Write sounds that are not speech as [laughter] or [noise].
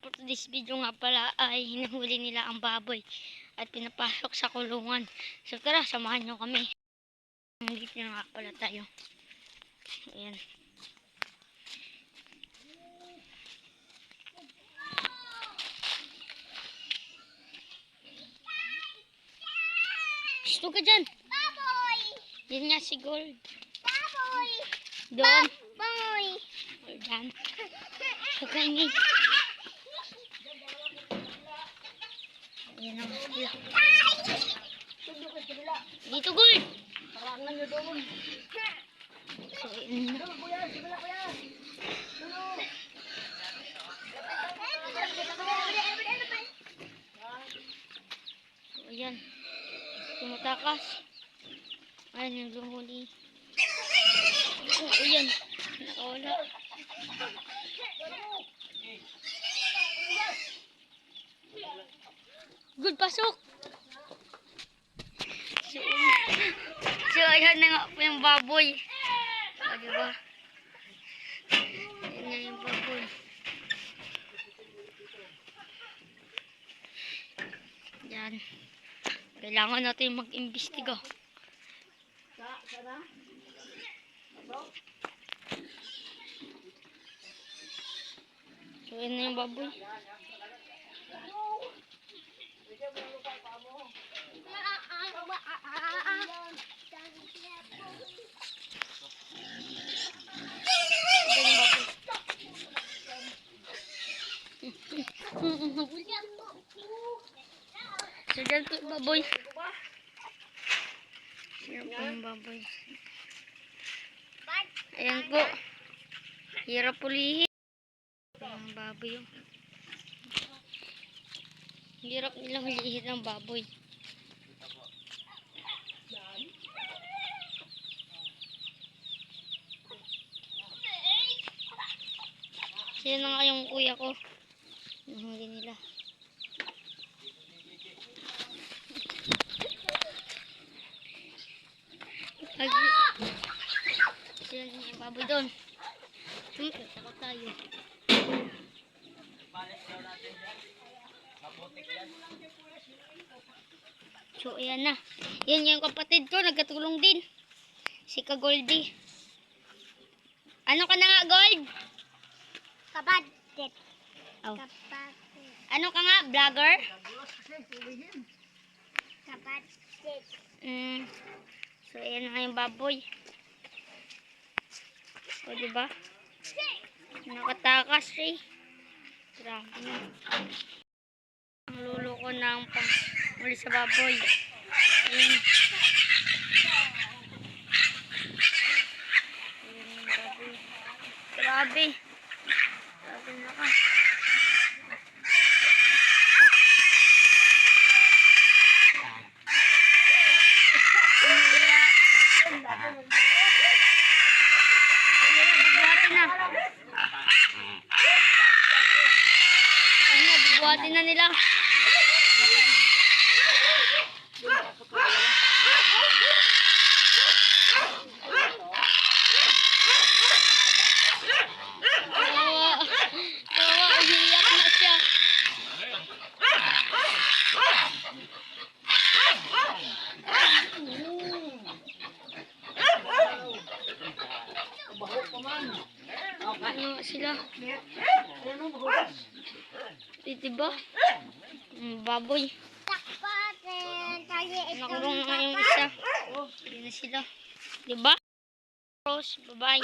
For this video nga pala ay hinahuli nila ang baboy at pinapasok sa kulungan. So tara, samahan nyo kami. Dito na nga pala tayo. Ayan. Gusto ka dyan? Baboy! Yan nga si Gold. Baboy! Doon. Baboy! So [laughs] kaingay. Ayan ang sila. Dito Gold! Parangan nyo doon. So, yun na. So, ayan. Tumatakas. Ayan yung lumuli. Oh, ayan. Nakawala. Good, pasok! So, so ayan na nga po yung baboy. O, diba? Ayan na yung baboy. Yan. Kailangan natin mag-imbestiga. So, yun na yung baboy. Yan yung baboy. So, dyan po baboy. Yung baboy. Ayan po. Hirap pulihin. Ang baboy yung. Hirap nilang hulihin ang baboy. Sila na nga yung kuya ko. Nahuli nila. Pag... Baboy doon. Siyempre, takot tayo. So, ayan na. Yan yung kapatid ko, nagkatulong din. Si Kagoldi. Ano ka na nga, Gold? Kabatit. Oh. Kabatit. Ano ka nga, vlogger? Kabatit. Mm. So, ayan na nga yung baboy. O, diba? Nakatakas eh. Grabe. Ang lulo ko ng pang muli sa baboy. Ayan. Ayan yung baboy. Grabe. Grabe na ka. Ayan na, bubuhatin na. Bubuhatin na nila. Na siya. Ano sila? Mm, baboy. Nakulong na yung isa. Yun na sila. Diba? Rose, bye-bye.